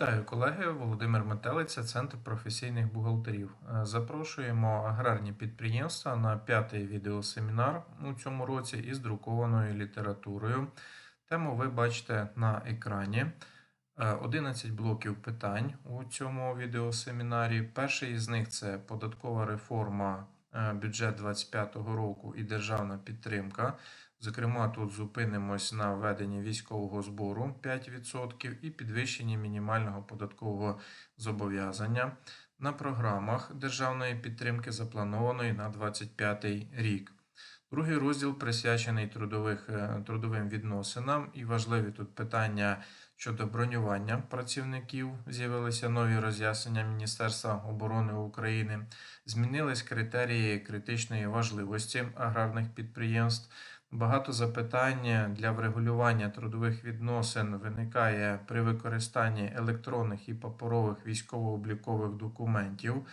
Вітаю, колеги! Володимир Метелиця, Центр професійних бухгалтерів. Е, Запрошуємо аграрні підприємства на п'ятий відеосемінар у цьому році із друкованою літературою. Тему ви бачите на екрані. Е, 11 блоків питань у цьому відеосемінарі. Перший із них це податкова реформа, е, бюджет 2025 року і державна підтримка. Зокрема, тут зупинимось на введенні військового збору 5% і підвищенні мінімального податкового зобов'язання на програмах державної підтримки, запланованої на 2025 рік. Другий розділ присвячений трудових, е, трудовим відносинам і важливі тут питання щодо бронювання працівників. З'явилися нові роз'яснення Міністерства оборони України. Змінились критерії критичної важливості аграрних підприємств. Багато запитань для врегулювання трудових відносин виникає при використанні електронних і паперових військово-облікових документів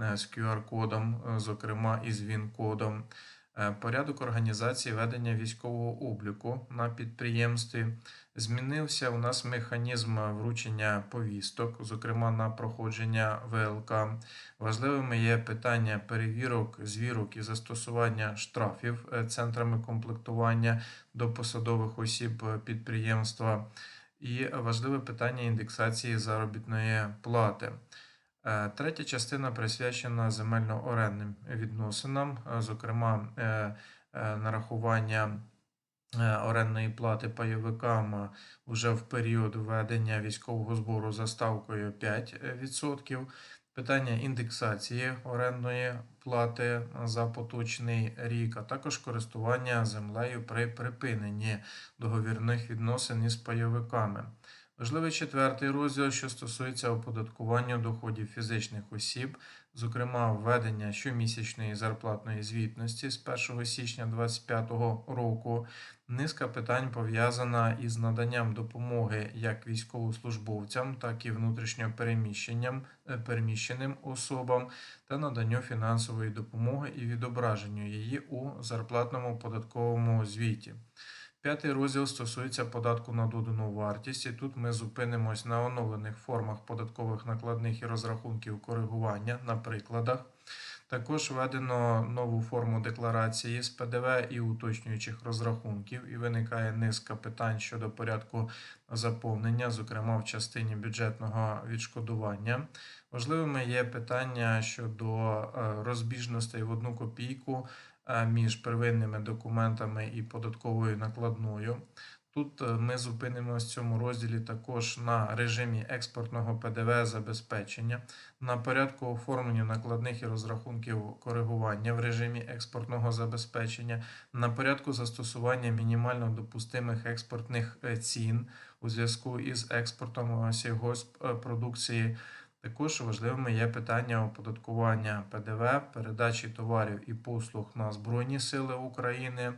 е, з QR-кодом, е, зокрема і з ВІН-кодом. Е, Порядок організації ведення військового обліку на підприємстві. Змінився у нас механізм вручення повісток, зокрема на проходження ВЛК. Важливими є питання перевірок, звірок і застосування штрафів е, центрами комплектування до посадових осіб е, підприємства. І важливе питання індексації заробітної плати. Е, Третя частина присвячена земельно-орендним відносинам, е, зокрема, е, нарахування орендної плати пайовикам вже в період введення військового збору за ставкою 5%. Питання індексації орендної плати за поточний рік, а також користування землею при припиненні договірних відносин із пайовиками. Важливий четвертий розділ, що стосується оподаткування доходів фізичних осіб, зокрема введення щомісячної зарплатної звітності з 1 січня 2025 року. Низка питань пов'язана із наданням допомоги як військовослужбовцям, так і внутрішньопереміщенням е, переміщеним особам та наданню фінансової допомоги і відображенню її у зарплатному податковому звіті. П'ятий розділ стосується податку на додану вартість, і тут ми зупинимось на оновлених формах податкових накладних і розрахунків коригування на прикладах. Також введено нову форму декларації з ПДВ і уточнюючих розрахунків, і виникає низка питань щодо порядку заповнення, зокрема в частині бюджетного відшкодування. Важливими є питання щодо е, розбіжностей в одну копійку між первинними документами і податковою накладною. Тут е, ми зупинимося в цьому розділі також на режимі експортного ПДВ забезпечення, на порядку оформлення накладних і розрахунків коригування в режимі експортного забезпечення, на порядку застосування мінімально допустимих експортних е, цін у зв'язку із експортом сільгосппродукції. Також важливими є питання оподаткування ПДВ, передачі товарів і послуг на Збройні Сили України,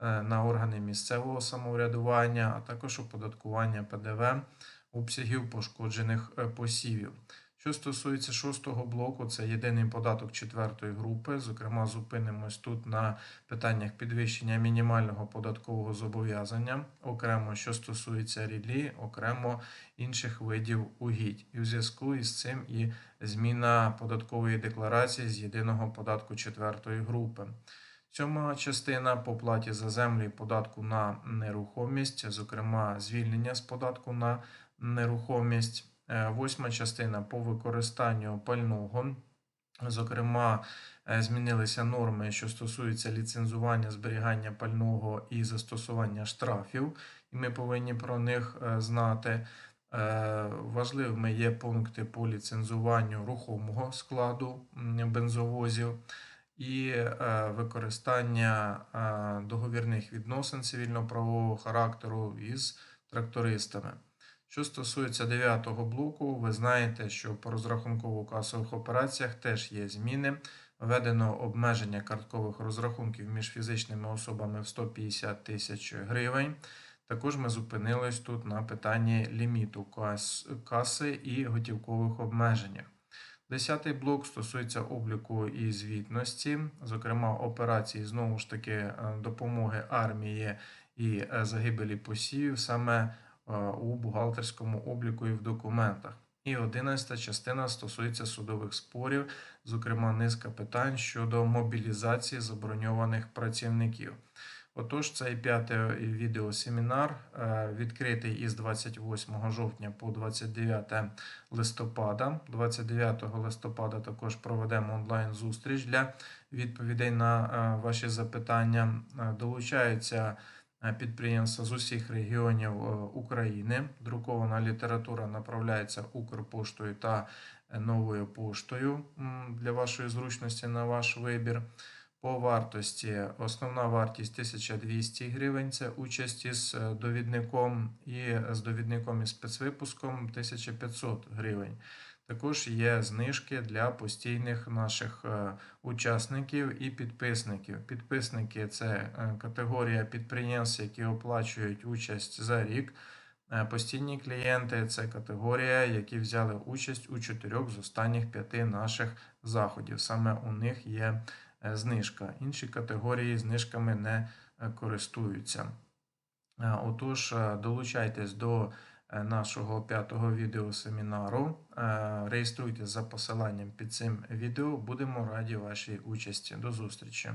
е, на органи місцевого самоврядування, а також оподаткування ПДВ обсягів пошкоджених е, посівів. Що стосується шостого блоку, це єдиний податок четвертої групи. Зокрема, зупинимось тут на питаннях підвищення мінімального податкового зобов'язання, окремо що стосується ріллі, окремо інших видів угідь. І в зв'язку із цим і зміна податкової декларації з єдиного податку четвертої групи. Сьома частина по платі за землі податку на нерухомість, зокрема звільнення з податку на нерухомість. Е, Восьма частина по використанню пального. Зокрема, е, змінилися норми, що стосуються ліцензування зберігання пального і застосування штрафів, і ми повинні про них е, знати. Важливими є пункти по ліцензуванню рухомого складу бензовозів і використання договірних відносин цивільно-правового характеру із трактористами. Що стосується 9 блоку, ви знаєте, що по розрахунково-касових операціях теж є зміни. Введено обмеження карткових розрахунків між фізичними особами в 150 тисяч гривень. Також ми зупинились тут на питанні ліміту кас- каси і готівкових обмеженнях. Десятий блок стосується обліку і звітності, зокрема операції знову ж таки е, допомоги армії і е, загибелі посівів саме у бухгалтерському обліку і в документах. І 11 частина стосується судових спорів, зокрема низка питань щодо мобілізації заброньованих працівників. Отож, цей п'ятий відеосемінар е, відкритий із 28 жовтня по 29 листопада. 29 листопада також проведемо онлайн-зустріч для відповідей на е, ваші запитання. Е, Долучаються е, підприємства з усіх регіонів е, України. Друкована література направляється Укрпоштою та е, новою поштою для вашої зручності на ваш вибір. По вартості основна вартість 1200 гривень це участь із е, довідником і з довідником і спецвипуском 1500 гривень. Також є знижки для постійних наших е, учасників і підписників. Підписники це е, категорія підприємств, які оплачують участь за рік. Е, Постійні клієнти це категорія, які взяли участь у чотирьох з останніх п'яти наших заходів. Саме у них є знижка. Інші категорії знижками не користуються. Отож, долучайтесь до нашого п'ятого відеосемінару. Е, Реєструйтесь за посиланням під цим відео. Будемо раді вашій участі. До зустрічі!